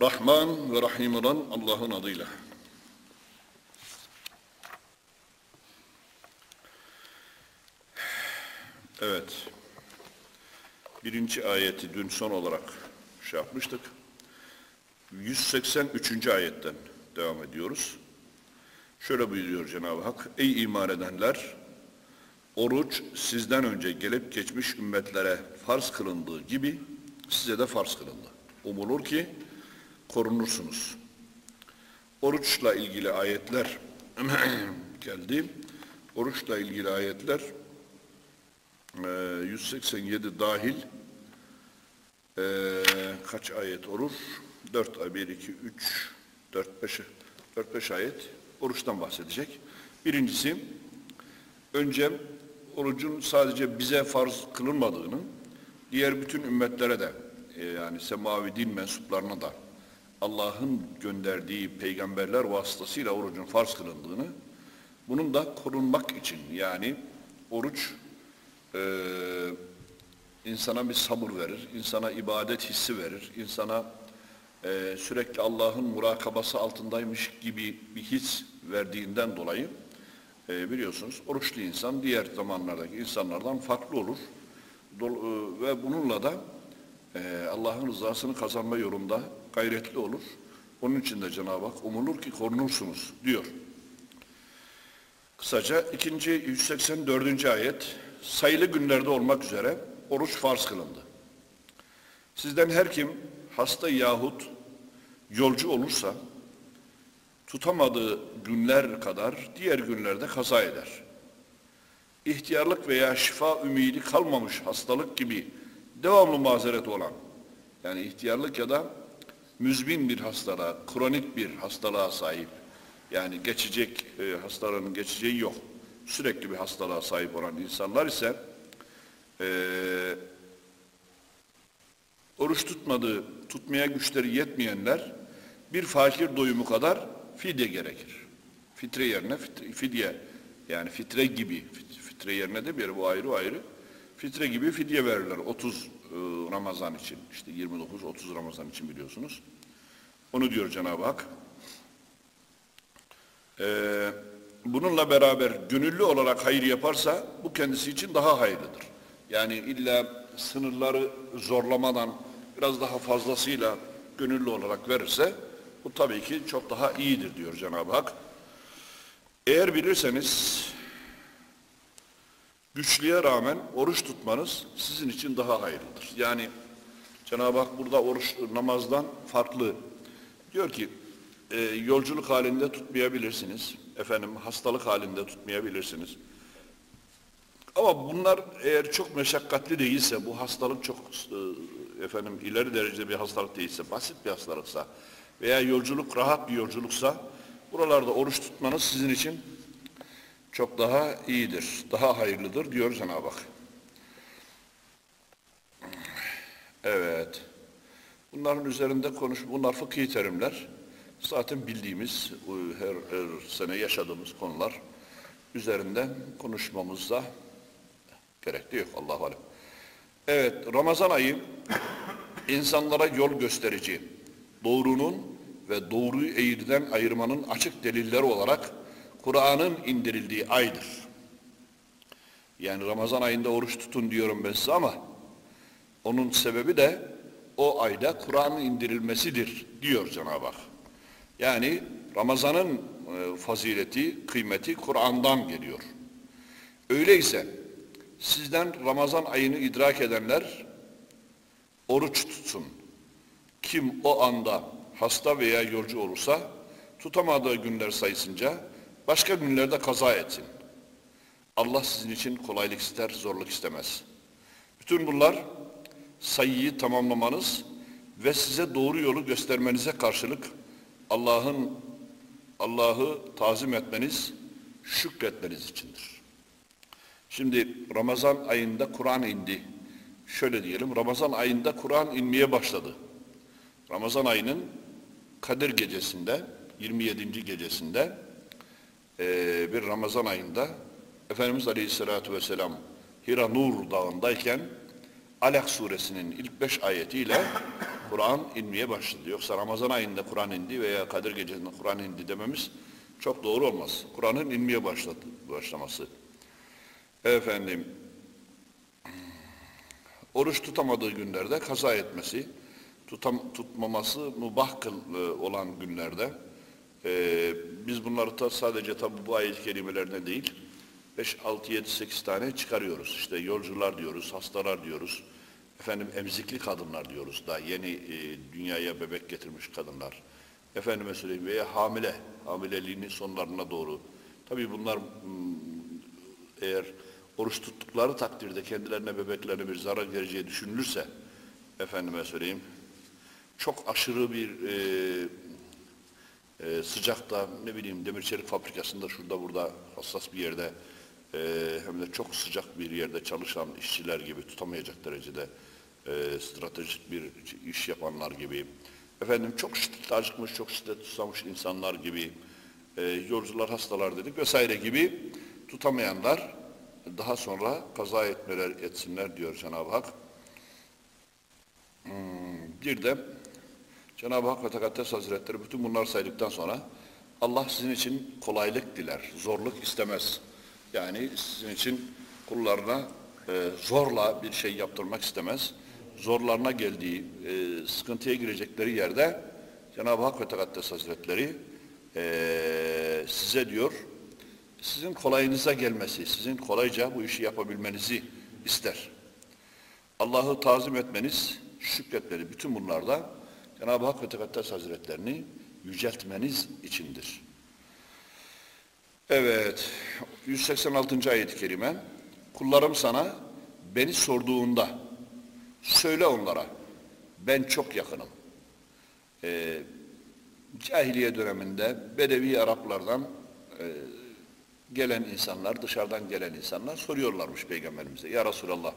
Rahman ve Rahim olan Allah'ın adıyla. Evet. Birinci ayeti dün son olarak şey yapmıştık. 183. ayetten devam ediyoruz. Şöyle buyuruyor Cenab-ı Hak. Ey iman edenler! Oruç sizden önce gelip geçmiş ümmetlere farz kılındığı gibi size de farz kılındı. Umulur ki korunursunuz. Oruçla ilgili ayetler geldi. Oruçla ilgili ayetler 187 dahil kaç ayet olur? 4 ay 1 2 3 4 5 4 5 ayet oruçtan bahsedecek. Birincisi önce orucun sadece bize farz kılınmadığını diğer bütün ümmetlere de yani semavi din mensuplarına da Allah'ın gönderdiği peygamberler vasıtasıyla orucun farz kılındığını bunun da korunmak için yani oruç e, insana bir sabır verir, insana ibadet hissi verir, insana e, sürekli Allah'ın murakabası altındaymış gibi bir his verdiğinden dolayı e, biliyorsunuz oruçlu insan diğer zamanlardaki insanlardan farklı olur. Dol, e, ve bununla da e, Allah'ın rızasını kazanma yolunda gayretli olur. Onun için de Cenab-ı Hak umulur ki korunursunuz diyor. Kısaca ikinci 184. ayet sayılı günlerde olmak üzere oruç farz kılındı. Sizden her kim hasta yahut yolcu olursa tutamadığı günler kadar diğer günlerde kaza eder. İhtiyarlık veya şifa ümidi kalmamış hastalık gibi devamlı mazeret olan yani ihtiyarlık ya da müzbin bir hastalığa, kronik bir hastalığa sahip yani geçecek e, hastalığın geçeceği yok. Sürekli bir hastalığa sahip olan insanlar ise e, oruç tutmadığı, tutmaya güçleri yetmeyenler bir fakir doyumu kadar fidye gerekir. Fitre yerine fitre, fidye yani fitre gibi fitre yerine de bir bu ayrı ayrı fitre gibi fidye verirler 30 e, Ramazan için işte 29 30 Ramazan için biliyorsunuz. Onu diyor Cenab-ı Hak. Ee, bununla beraber gönüllü olarak hayır yaparsa bu kendisi için daha hayırlıdır. Yani illa sınırları zorlamadan biraz daha fazlasıyla gönüllü olarak verirse bu tabii ki çok daha iyidir diyor Cenab-ı Hak. Eğer bilirseniz güçlüye rağmen oruç tutmanız sizin için daha hayırlıdır. Yani Cenab-ı Hak burada oruç namazdan farklı. Diyor ki e, yolculuk halinde tutmayabilirsiniz. Efendim hastalık halinde tutmayabilirsiniz. Ama bunlar eğer çok meşakkatli değilse, bu hastalık çok e, efendim ileri derecede bir hastalık değilse, basit bir hastalıksa veya yolculuk rahat bir yolculuksa buralarda oruç tutmanız sizin için çok daha iyidir, daha hayırlıdır diyor Cenab-ı Hak. Evet. Bunların üzerinde konuş, bunlar fıkhi terimler. Zaten bildiğimiz, her, her sene yaşadığımız konular üzerinde konuşmamızda gerekli yok Allah alem. Evet, Ramazan ayı insanlara yol gösterici, doğrunun ve doğruyu eğriden ayırmanın açık delilleri olarak Kur'an'ın indirildiği aydır. Yani Ramazan ayında oruç tutun diyorum ben size ama onun sebebi de o ayda Kur'an'ın indirilmesidir diyor Cenab-ı Hak. Yani Ramazan'ın e, fazileti, kıymeti Kur'an'dan geliyor. Öyleyse sizden Ramazan ayını idrak edenler oruç tutsun. Kim o anda hasta veya yolcu olursa tutamadığı günler sayısınca başka günlerde kaza etsin. Allah sizin için kolaylık ister, zorluk istemez. Bütün bunlar sayıyı tamamlamanız ve size doğru yolu göstermenize karşılık Allah'ın Allah'ı tazim etmeniz, şükretmeniz içindir. Şimdi Ramazan ayında Kur'an indi. Şöyle diyelim, Ramazan ayında Kur'an inmeye başladı. Ramazan ayının Kadir gecesinde, 27. gecesinde e, bir Ramazan ayında Efendimiz Aleyhisselatü Vesselam Hira Nur Dağı'ndayken Alak suresinin ilk beş ayetiyle Kur'an inmeye başladı. Yoksa Ramazan ayında Kur'an indi veya Kadir Gecesi'nde Kur'an indi dememiz çok doğru olmaz. Kur'an'ın inmeye başladı, başlaması. Efendim, oruç tutamadığı günlerde kaza etmesi, tutam, tutmaması mubah e, olan günlerde e, biz bunları da sadece tabi bu ayet-i kerimelerine değil 5, 6, 7, 8 tane çıkarıyoruz. İşte yolcular diyoruz, hastalar diyoruz. Efendim emzikli kadınlar diyoruz. Daha yeni e, dünyaya bebek getirmiş kadınlar. Efendime söyleyeyim veya hamile, hamileliğinin sonlarına doğru. Tabii bunlar hmm, eğer oruç tuttukları takdirde kendilerine bebeklerine bir zarar geleceği düşünülürse efendime söyleyeyim çok aşırı bir e, e, sıcakta ne bileyim demir çelik fabrikasında şurada burada hassas bir yerde e, hem de çok sıcak bir yerde çalışan işçiler gibi tutamayacak derecede e, stratejik bir iş yapanlar gibi efendim çok şiddet acıkmış, çok şiddet susamış insanlar gibi e, yolcular, hastalar dedik vesaire gibi tutamayanlar daha sonra kaza etmeler etsinler diyor Cenab-ı Hak. Hmm, bir de Cenab-ı Hak ve Tekaddes Hazretleri bütün bunları saydıktan sonra Allah sizin için kolaylık diler, zorluk istemez. Yani sizin için kullarına e, zorla bir şey yaptırmak istemez. Zorlarına geldiği, e, sıkıntıya girecekleri yerde Cenab-ı Hak ve Tekaddes Hazretleri e, size diyor, sizin kolayınıza gelmesi, sizin kolayca bu işi yapabilmenizi ister. Allah'ı tazim etmeniz, şükretmeniz, bütün bunlarda Cenab-ı Hak ve Tekaddes Hazretlerini yüceltmeniz içindir. Evet, 186. ayet-i kerime, kullarım sana beni sorduğunda söyle onlara, ben çok yakınım. Ee, cahiliye döneminde Bedevi Araplardan e, gelen insanlar, dışarıdan gelen insanlar soruyorlarmış Peygamberimize. Ya Resulallah,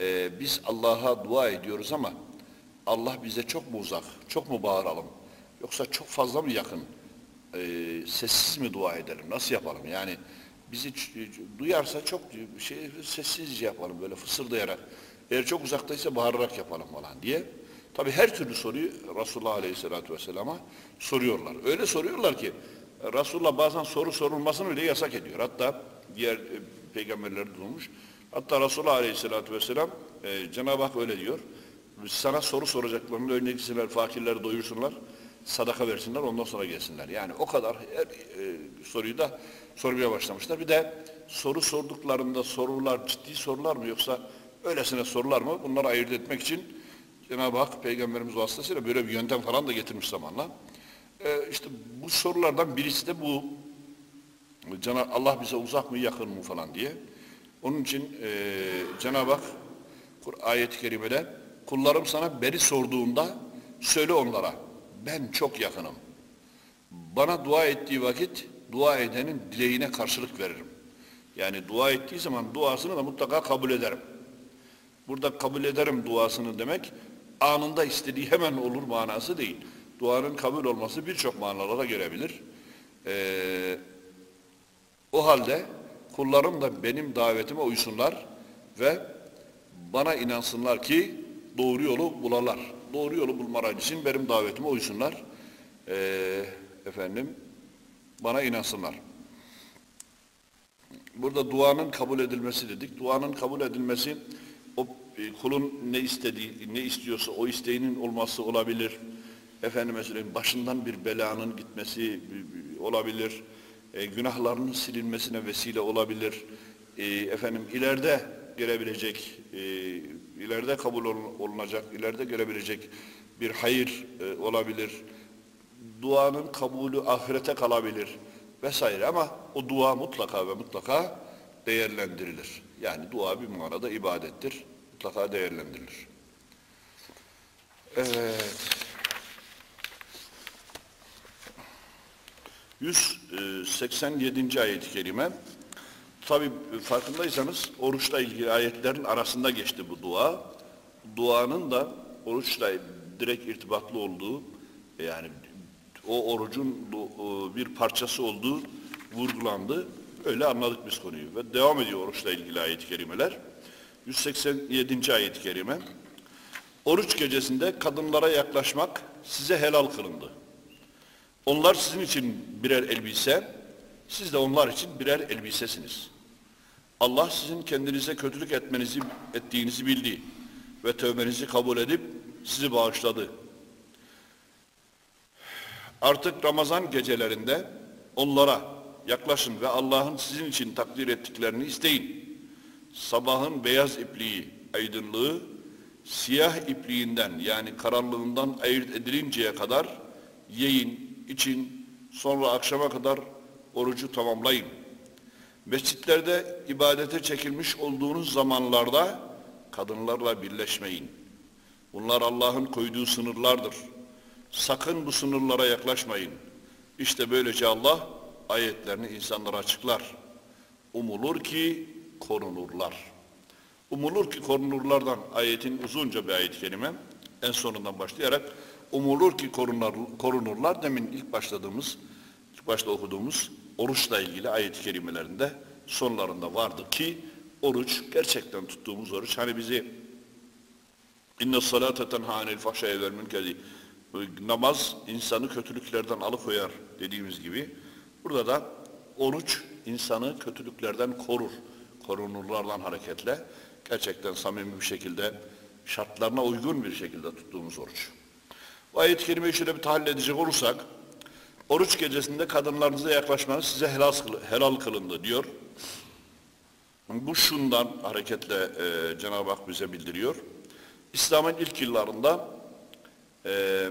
e, biz Allah'a dua ediyoruz ama Allah bize çok mu uzak, çok mu bağıralım? Yoksa çok fazla mı yakın? E, sessiz mi dua edelim? Nasıl yapalım? Yani bizi duyarsa çok şey sessizce yapalım böyle fısıldayarak. Eğer çok uzaktaysa bağırarak yapalım falan diye. Tabi her türlü soruyu Resulullah Aleyhisselatü Vesselam'a soruyorlar. Öyle soruyorlar ki Resulullah bazen soru sorulmasını bile yasak ediyor. Hatta diğer e, peygamberler durmuş. Hatta Resulullah Aleyhisselatü Vesselam e, Cenab-ı Hak öyle diyor. Sana soru soracaklarını önüne gitsinler, fakirleri doyursunlar, sadaka versinler, ondan sonra gelsinler. Yani o kadar her e, soruyu da sormaya başlamışlar. Bir de soru sorduklarında sorular ciddi sorular mı yoksa öylesine sorular mı? Bunları ayırt etmek için Cenab-ı Hak Peygamberimiz vasıtasıyla böyle bir yöntem falan da getirmiş zamanla. Ee, işte bu sorulardan birisi de bu. Cenab Allah bize uzak mı yakın mı falan diye. Onun için e, Cenab-ı Hak ayet-i kerimede kullarım sana beni sorduğunda söyle onlara ben çok yakınım. Bana dua ettiği vakit dua edenin dileğine karşılık veririm. Yani dua ettiği zaman duasını da mutlaka kabul ederim. Burada kabul ederim duasını demek anında istediği hemen olur manası değil. Duanın kabul olması birçok manalara gelebilir. Ee, o halde kullarım da benim davetime uysunlar ve bana inansınlar ki doğru yolu bularlar. Doğru yolu bulmaları için benim davetime uysunlar. Ee, efendim bana inansınlar. Burada duanın kabul edilmesi dedik. Duanın kabul edilmesi o e, kulun ne istediği, ne istiyorsa o isteğinin olması olabilir. Efendime söyleyeyim başından bir belanın gitmesi olabilir. E, günahlarının silinmesine vesile olabilir. E, efendim ileride gelebilecek, e, ileride kabul olunacak, ileride gelebilecek bir hayır e, olabilir. Duanın kabulü ahirete kalabilir vesaire ama o dua mutlaka ve mutlaka değerlendirilir. Yani dua bir manada ibadettir. Mutlaka değerlendirilir. Evet. 187. ayet-i kerime. Tabi farkındaysanız oruçla ilgili ayetlerin arasında geçti bu dua. Duanın da oruçla direkt irtibatlı olduğu yani o orucun bir parçası olduğu vurgulandı. Öyle anladık biz konuyu. Ve devam ediyor oruçla ilgili ayet-i kerimeler. 187. ayet-i kerime. Oruç gecesinde kadınlara yaklaşmak size helal kılındı. Onlar sizin için birer elbise, siz de onlar için birer elbisesiniz. Allah sizin kendinize kötülük etmenizi ettiğinizi bildi ve tövbenizi kabul edip sizi bağışladı. Artık Ramazan gecelerinde onlara yaklaşın ve Allah'ın sizin için takdir ettiklerini isteyin. Sabahın beyaz ipliği, aydınlığı, siyah ipliğinden yani karanlığından ayırt edilinceye kadar yiyin, için, sonra akşama kadar orucu tamamlayın. Mescitlerde ibadete çekilmiş olduğunuz zamanlarda kadınlarla birleşmeyin. Bunlar Allah'ın koyduğu sınırlardır. Sakın bu sınırlara yaklaşmayın. İşte böylece Allah ayetlerini insanlara açıklar. Umulur ki korunurlar. Umulur ki korunurlardan ayetin uzunca bir ayet kelime en sonundan başlayarak umulur ki korunurlar demin ilk başladığımız ilk başta okuduğumuz oruçla ilgili ayet-i kerimelerinde sonlarında vardı ki oruç gerçekten tuttuğumuz oruç hani bizi inne salate tenha anil fahşaya vel münkeri namaz insanı kötülüklerden alıkoyar dediğimiz gibi burada da oruç insanı kötülüklerden korur. Korunurlardan hareketle gerçekten samimi bir şekilde şartlarına uygun bir şekilde tuttuğumuz oruç. Bu ayet-i kerimeyi şöyle bir tahlil edecek olursak oruç gecesinde kadınlarınıza yaklaşmanız size helal, helal kılındı diyor. Bu şundan hareketle e, Cenab-ı Hak bize bildiriyor. İslam'ın ilk yıllarında e,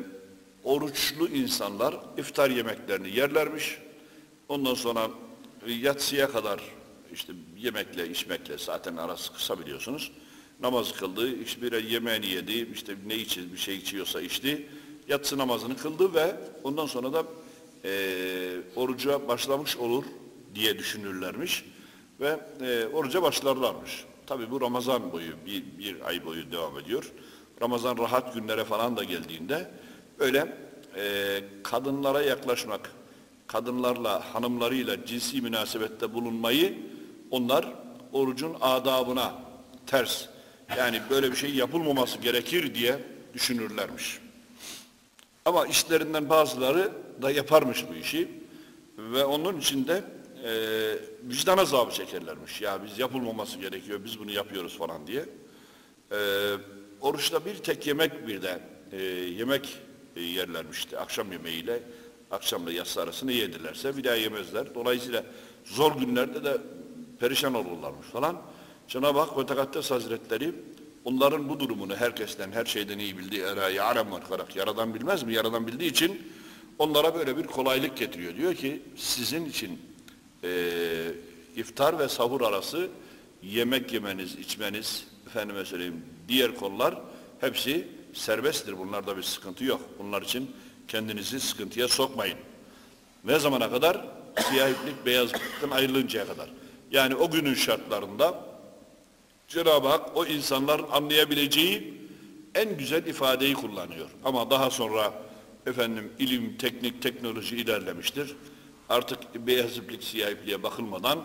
oruçlu insanlar iftar yemeklerini yerlermiş. Ondan sonra yatsıya kadar işte yemekle içmekle zaten arası kısa biliyorsunuz. Namaz kıldı, işte bir yemeğini yedi, işte ne içi, bir şey içiyorsa içti. Yatsı namazını kıldı ve ondan sonra da e, oruca başlamış olur diye düşünürlermiş. Ve e, oruca başlarlarmış. Tabi bu Ramazan boyu, bir, bir ay boyu devam ediyor. Ramazan rahat günlere falan da geldiğinde öyle e, kadınlara yaklaşmak, kadınlarla, hanımlarıyla cinsi münasebette bulunmayı onlar orucun adabına ters, yani böyle bir şey yapılmaması gerekir diye düşünürlermiş. Ama işlerinden bazıları da yaparmış bu işi ve onun için de e, vicdan azabı çekerlermiş. Ya biz yapılmaması gerekiyor, biz bunu yapıyoruz falan diye. E, oruçta bir tek yemek bir de e, yemek yerlermişti. Akşam yemeğiyle akşamla yatsı arasını yedilerse bir daha yemezler. Dolayısıyla zor günlerde de perişan olurlarmış falan. Cenab-ı Hak ve Tekaddes Hazretleri onların bu durumunu herkesten, her şeyden iyi bildiği erayı alem olarak yaradan bilmez mi? Yaradan bildiği için onlara böyle bir kolaylık getiriyor. Diyor ki sizin için e, iftar ve sahur arası yemek yemeniz, içmeniz, efendime söyleyeyim diğer konular hepsi serbesttir. Bunlarda bir sıkıntı yok. Bunlar için kendinizi sıkıntıya sokmayın. Ne zamana kadar? Siyah iplik beyaz iplikten ayrılıncaya kadar. Yani o günün şartlarında Cenab-ı Hak o insanların anlayabileceği en güzel ifadeyi kullanıyor. Ama daha sonra efendim ilim, teknik, teknoloji ilerlemiştir. Artık beyaz iplik, bakılmadan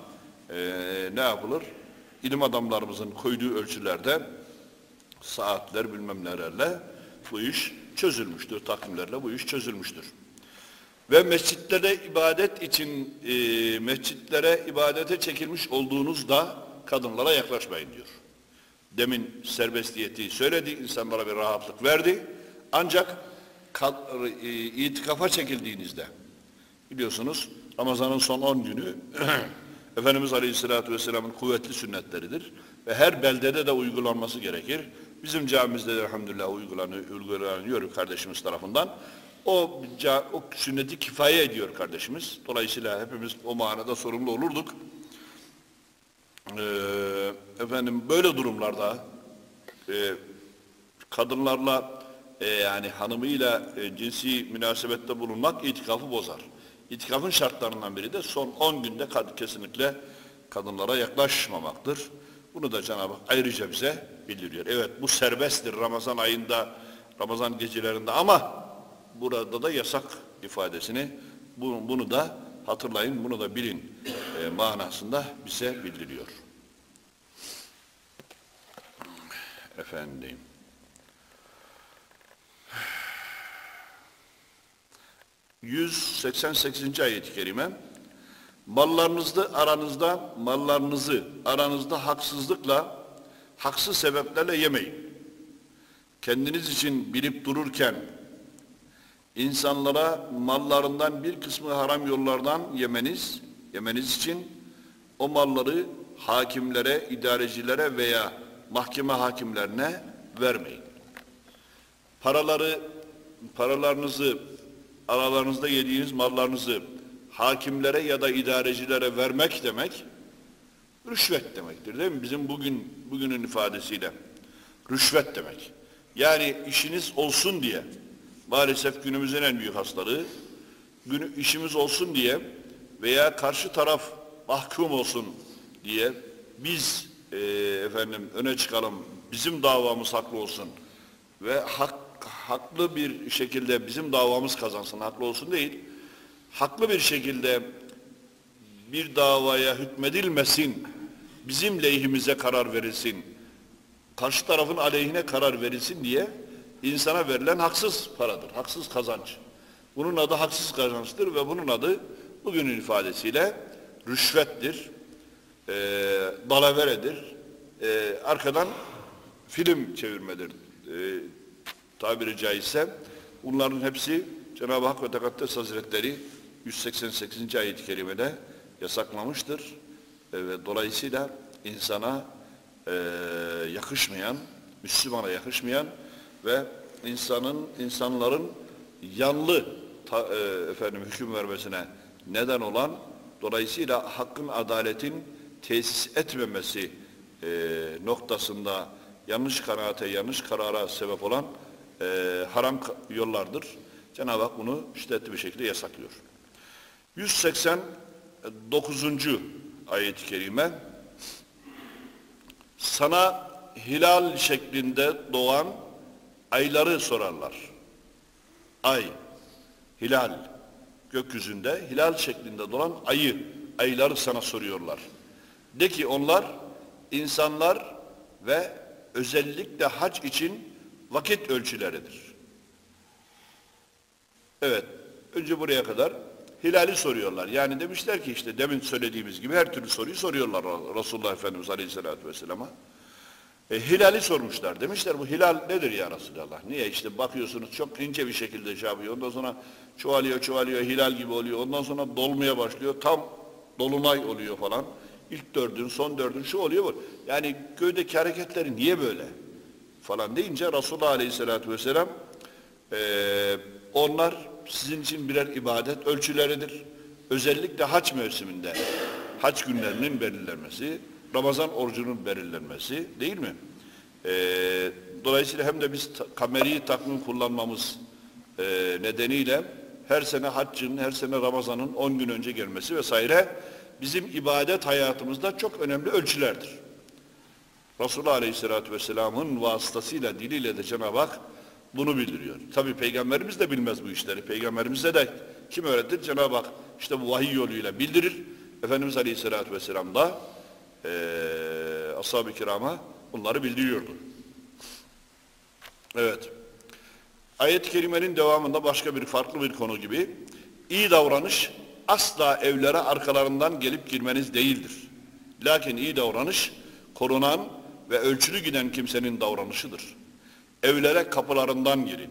e, ne yapılır? İlim adamlarımızın koyduğu ölçülerde saatler bilmem nelerle bu iş çözülmüştür. Takvimlerle bu iş çözülmüştür. Ve mescitlere ibadet için e, mescitlere ibadete çekilmiş olduğunuzda kadınlara yaklaşmayın diyor. Demin serbestiyeti söyledi, insanlara bir rahatlık verdi. Ancak e, itikafa çekildiğinizde biliyorsunuz Ramazan'ın son 10 günü Efendimiz Aleyhisselatü Vesselam'ın kuvvetli sünnetleridir. Ve her beldede de uygulanması gerekir. Bizim camimizde de elhamdülillah uygulanıyor, uygulanıyor kardeşimiz tarafından. O, o sünneti kifaye ediyor kardeşimiz. Dolayısıyla hepimiz o manada sorumlu olurduk. Ee, efendim böyle durumlarda e, kadınlarla e, yani hanımıyla e, cinsi münasebette bulunmak itikafı bozar. İtikafın şartlarından biri de son 10 günde kad kesinlikle kadınlara yaklaşmamaktır. Bunu da Cenab-ı Hak ayrıca bize bildiriyor. Evet bu serbesttir Ramazan ayında, Ramazan gecelerinde ama burada da yasak ifadesini bunu, bunu da hatırlayın, bunu da bilin e, e, manasında bize bildiriyor. Efendim. ...188. ayet-i kerime... ...mallarınızı aranızda... ...mallarınızı aranızda haksızlıkla... ...haksız sebeplerle yemeyin. Kendiniz için bilip dururken... ...insanlara mallarından bir kısmı haram yollardan yemeniz yemeniz için o malları hakimlere, idarecilere veya mahkeme hakimlerine vermeyin. Paraları paralarınızı aralarınızda yediğiniz mallarınızı hakimlere ya da idarecilere vermek demek rüşvet demektir değil mi? Bizim bugün bugünün ifadesiyle rüşvet demek. Yani işiniz olsun diye maalesef günümüzün en büyük hastalığı günü işimiz olsun diye veya karşı taraf mahkum olsun diye biz e, efendim öne çıkalım bizim davamız haklı olsun ve hak haklı bir şekilde bizim davamız kazansın, haklı olsun değil, haklı bir şekilde bir davaya hükmedilmesin, bizim lehimize karar verilsin, karşı tarafın aleyhine karar verilsin diye insana verilen haksız paradır, haksız kazanç. Bunun adı haksız kazançtır ve bunun adı bugünün ifadesiyle rüşvettir, e, dalaveredir, e, arkadan film çevirmedir. E, tabiri caizse bunların hepsi Cenab-ı Hak ve Tekaddes Hazretleri 188. ayet-i kerimede yasaklamıştır. E, ve dolayısıyla insana e, yakışmayan, Müslümana yakışmayan ve insanın insanların yanlı ta, e, efendim hüküm vermesine neden olan dolayısıyla hakkın adaletin tesis etmemesi e, noktasında yanlış kanaate, yanlış karara sebep olan e, haram yollardır. Cenab-ı Hak bunu şiddetli bir şekilde yasaklıyor. 189. ayet-i kerime sana hilal şeklinde doğan ayları sorarlar. Ay, hilal, gökyüzünde hilal şeklinde doğan ayı, ayları sana soruyorlar. De ki onlar insanlar ve özellikle hac için vakit ölçüleridir. Evet, önce buraya kadar hilali soruyorlar. Yani demişler ki işte demin söylediğimiz gibi her türlü soruyu soruyorlar Resulullah Efendimiz Aleyhisselatü Vesselam'a. E, hilali sormuşlar. Demişler bu hilal nedir ya Resulallah? Niye? işte bakıyorsunuz çok ince bir şekilde şey yapıyor. Ondan sonra çoğalıyor çoğalıyor hilal gibi oluyor. Ondan sonra dolmaya başlıyor. Tam dolunay oluyor falan. İlk dördün, son dördün şu oluyor bu. Yani göğdeki hareketleri niye böyle? falan deyince Resulullah Aleyhisselatü Vesselam e, onlar sizin için birer ibadet ölçüleridir. Özellikle haç mevsiminde haç günlerinin belirlenmesi, Ramazan orucunun belirlenmesi değil mi? E, dolayısıyla hem de biz kameri takvim kullanmamız e, nedeniyle her sene haccın, her sene Ramazan'ın 10 gün önce gelmesi vesaire bizim ibadet hayatımızda çok önemli ölçülerdir. Resulullah Aleyhisselatü Vesselam'ın vasıtasıyla diliyle de Cenab-ı Hak bunu bildiriyor. Tabi Peygamberimiz de bilmez bu işleri. Peygamberimize de kim öğretir? Cenab-ı Hak işte bu vahiy yoluyla bildirir. Efendimiz Aleyhisselatü Vesselam da e, ashab-ı kirama bunları bildiriyordu. Evet. Ayet-i kerimenin devamında başka bir farklı bir konu gibi iyi davranış asla evlere arkalarından gelip girmeniz değildir. Lakin iyi davranış korunan ve ölçülü giden kimsenin davranışıdır. Evlere kapılarından girin.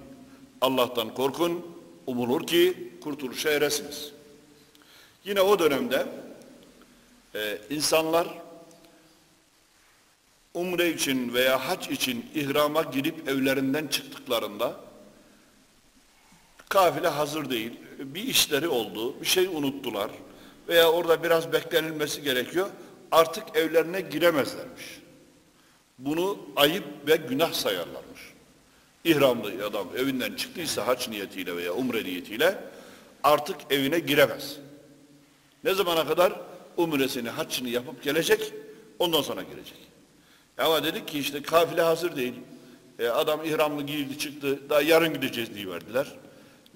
Allah'tan korkun, umulur ki kurtuluşa eresiniz. Yine o dönemde e, insanlar umre için veya hac için ihrama girip evlerinden çıktıklarında kafile hazır değil, bir işleri oldu, bir şey unuttular veya orada biraz beklenilmesi gerekiyor, artık evlerine giremezlermiş bunu ayıp ve günah sayarlarmış. İhramlı adam evinden çıktıysa haç niyetiyle veya umre niyetiyle artık evine giremez. Ne zamana kadar? Umresini, haçını yapıp gelecek, ondan sonra girecek. Ama dedik ki işte kafile hazır değil. E, adam ihramlı giyildi çıktı, daha yarın gideceğiz diye verdiler.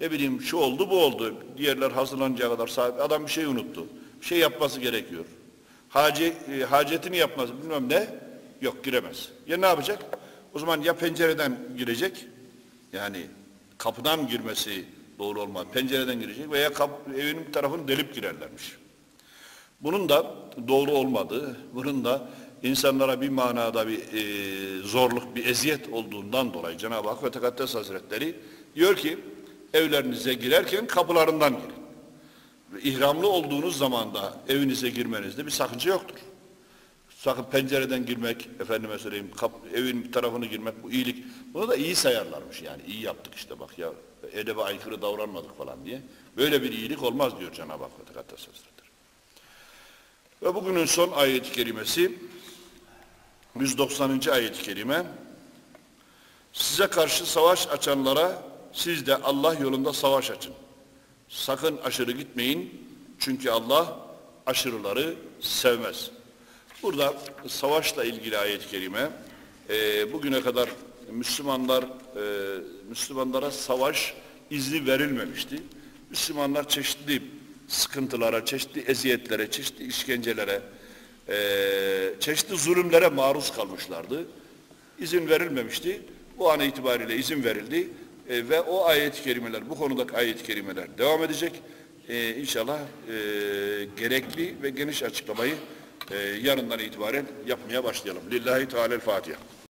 Ne bileyim şu oldu bu oldu. Diğerler hazırlanacağı kadar sahibi. Adam bir şey unuttu. Bir şey yapması gerekiyor. Hace, e, hacetini yapması bilmem ne. Yok giremez. Ya ne yapacak? O zaman ya pencereden girecek, yani kapıdan girmesi Doğru olmaz. Pencereden girecek veya kap, evinin bir tarafını delip girerlermiş. Bunun da doğru olmadığı, bunun da insanlara bir manada bir e, zorluk, bir eziyet olduğundan dolayı Cenab-ı Hak ve Tekaddes Hazretleri diyor ki evlerinize girerken kapılarından girin. İhramlı olduğunuz zaman da evinize girmenizde bir sakınca yoktur. Sakın pencereden girmek, efendime söyleyeyim, kap, evin bir tarafını girmek bu iyilik. Bunu da iyi sayarlarmış yani. iyi yaptık işte bak ya edebe aykırı davranmadık falan diye. Böyle bir iyilik olmaz diyor Cenab-ı Hak ve Tekaddes Hazretleri. Ve bugünün son ayet-i kerimesi 190. ayet-i kerime Size karşı savaş açanlara siz de Allah yolunda savaş açın. Sakın aşırı gitmeyin çünkü Allah aşırıları sevmez. Burada savaşla ilgili ayet-i kerime e, bugüne kadar Müslümanlar e, Müslümanlara savaş izni verilmemişti. Müslümanlar çeşitli sıkıntılara, çeşitli eziyetlere, çeşitli işkencelere, e, çeşitli zulümlere maruz kalmışlardı. İzin verilmemişti. Bu an itibariyle izin verildi. E, ve o ayet-i kerimeler, bu konudaki ayet-i kerimeler devam edecek. E, inşallah e, gerekli ve geniş açıklamayı e, yarından itibaren yapmaya başlayalım. Lillahi Teala'l-Fatiha.